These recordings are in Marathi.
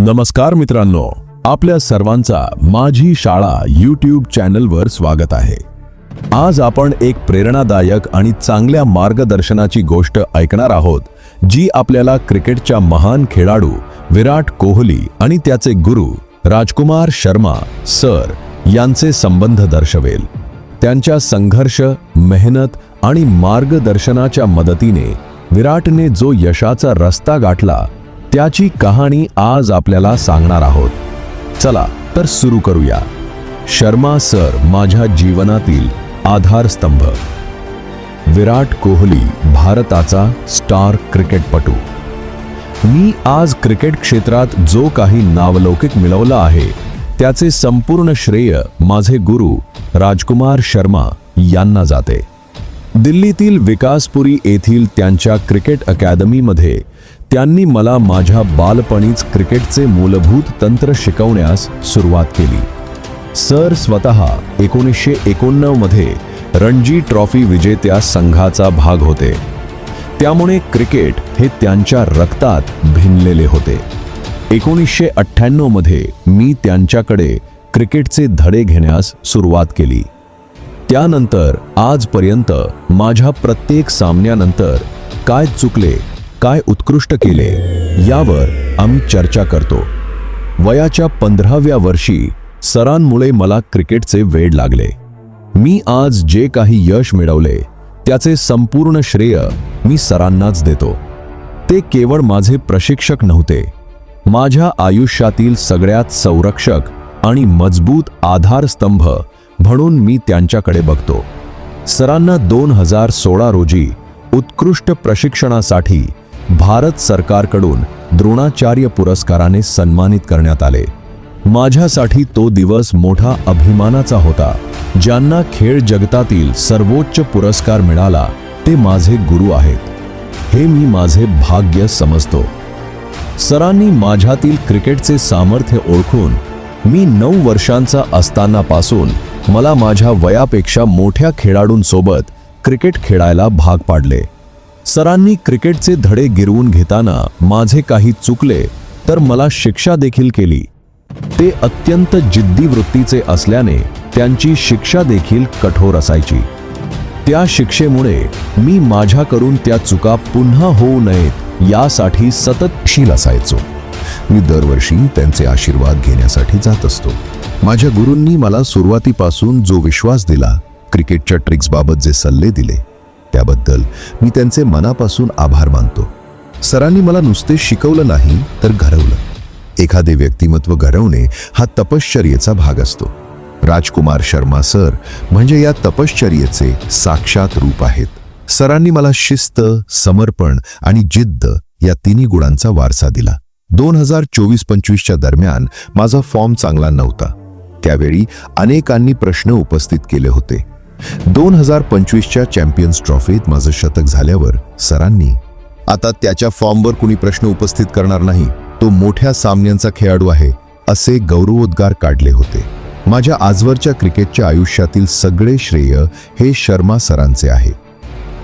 नमस्कार मित्रांनो आपल्या सर्वांचा माझी शाळा यूट्यूब चॅनलवर स्वागत आहे. आज आपण एक प्रेरणादायक आणि चांगल्या मार्गदर्शनाची गोष्ट ऐकणार आहोत जी आपल्याला क्रिकेटच्या महान खेळाडू विराट कोहली आणि त्याचे गुरु राजकुमार शर्मा सर यांचे संबंध दर्शवेल. त्यांच्या संघर्ष मेहनत आणि मार्गदर्शनाच्या मदतीने विराटने जो यशाचा रस्ता गाठला त्याची कहाणी आज आपल्याला सांगणार आहोत. चला तर सुरू करूया. शर्मा सर माझ्या जीवनातील आधारस्तंभ. विराट कोहली भारताचा स्टार क्रिकेटपटू. मी आज क्रिकेट क्षेत्रात जो काही नावलौकिक मिळवला आहे त्याचे संपूर्ण श्रेय माझे गुरु राजकुमार शर्मा यांना जाते. दिल्लीतील विकासपुरी येथील त्यांच्या क्रिकेट अकॅदमीमध्ये त्यांनी मला माझ्या बालपणीच क्रिकेटचे मूलभूत तंत्र शिकवण्यास सुरुवात केली. सर स्वतः एकोणीसशे एकोणनवमध्ये रणजी ट्रॉफी विजेत्या संघाचा भाग होते. त्यामुळे क्रिकेट हे त्यांच्या रक्तात भिनलेले होते. एकोणीसशे अठ्ठ्याण्णवमध्ये मी त्यांच्याकडे क्रिकेटचे धडे घेण्यास सुरुवात केली. त्यानंतर आजपर्यंत माझ्या प्रत्येक सामन्यानंतर काय चुकले काय उत्कृष्ट केले यावर आम्ही चर्चा करतो. वयाच्या पंधराव्या वर्षी सरांमुळे मला क्रिकेटचे वेड लागले. मी आज जे काही यश मिळवले त्याचे संपूर्ण श्रेय मी सरांनाच देतो. ते केवळ माझे प्रशिक्षक नव्हते. माझ्या आयुष्यातील सगळ्यात संरक्षक आणि मजबूत आधारस्तंभ म्हणून मी त्यांच्याकडे बघतो. सरांना दोन हजार सोळा रोजी उत्कृष्ट प्रशिक्षणासाठी भारत सरकारकडून द्रोणाचार्य पुरस्काराने सन्मानित करण्यात आले. माझ्यासाठी तो दिवस मोठा अभिमानाचा होता. ज्यांना खेळ जगतातील सर्वोच्च पुरस्कार मिळाला ते माझे गुरु आहेत. हे मी माझे भाग्य समजतो. सरांनी माझ्यातील क्रिकेटचे सामर्थ्य ओळखून मी नऊ वर्षांचा असतानापासून मला माझ्या वयापेक्षा मोठ्या खेळाडूंसोबत क्रिकेट खेळायला भाग पाडले. सरांनी क्रिकेटचे धडे गिरवून घेताना माझे काही चुकले तर मला शिक्षा देखील केली. ते अत्यंत जिद्दी वृत्तीचे असल्याने त्यांची शिक्षा देखील कठोर असायची. त्या शिक्षेमुळे मी माझ्याकडून त्या चुका पुन्हा होऊ नयेत यासाठी सततशील असायचो. मी दरवर्षी त्यांचे आशीर्वाद घेण्यासाठी जात असतो. माझ्या गुरूंनी मला सुरुवातीपासून जो विश्वास दिला क्रिकेटच्या ट्रिक्सबाबत जे सल्ले दिले त्याबद्दल मी त्यांचे मनापासून आभार मानतो. सरांनी मला नुसते शिकवलं नाही तर घडवलं एखादे व्यक्तिमत्व घडवणे हा तपश्चर्येचा भाग असतो. राजकुमार शर्मा सर म्हणजे या तपश्चर्येचे साक्षात रूप आहेत. सरांनी मला शिस्त समर्पण आणि जिद्द या तिन्ही गुणांचा वारसा दिला. दोन हजार चोवीस पंचवीसच्या दरम्यान माझा फॉर्म चांगला नव्हता. त्यावेळी अनेकांनी प्रश्न उपस्थित केले होते. दोन हजार पंचवीसच्या चॅम्पियन्स ट्रॉफीत माझं शतक झाल्यावर सरांनी आता त्याच्या फॉर्मवर कुणी प्रश्न उपस्थित करणार नाही तो मोठ्या सामन्यांचा खेळाडू आहे असे गौरवोद्गार काढले होते. माझ्या आजवरच्या क्रिकेटच्या आयुष्यातील सगळे श्रेय हे शर्मा सरांचे आहे.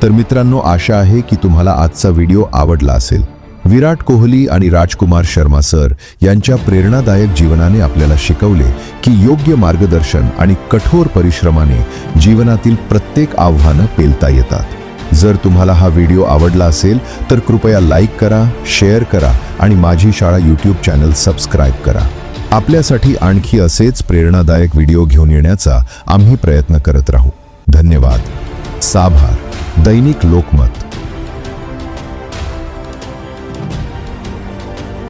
तर मित्रांनो आशा आहे की तुम्हाला आजचा व्हिडिओ आवडला असेल. विराट कोहली आणि राजकुमार शर्मा सर यांच्या प्रेरणादायक जीवनाने आपल्याला शिकवले की योग्य मार्गदर्शन आणि कठोर परिश्रमाने जीवनातील प्रत्येक आव्हानं पेलता येतात. जर तुम्हाला हा व्हिडिओ आवडला असेल तर कृपया लाईक करा शेअर करा आणि माझी शाळा यूट्यूब चॅनल सबस्क्राईब करा. आपल्यासाठी आणखी असेच प्रेरणादायक व्हिडिओ घेऊन येण्याचा आम्ही प्रयत्न करत राहू. धन्यवाद. साभार. दैनिक लोकमत.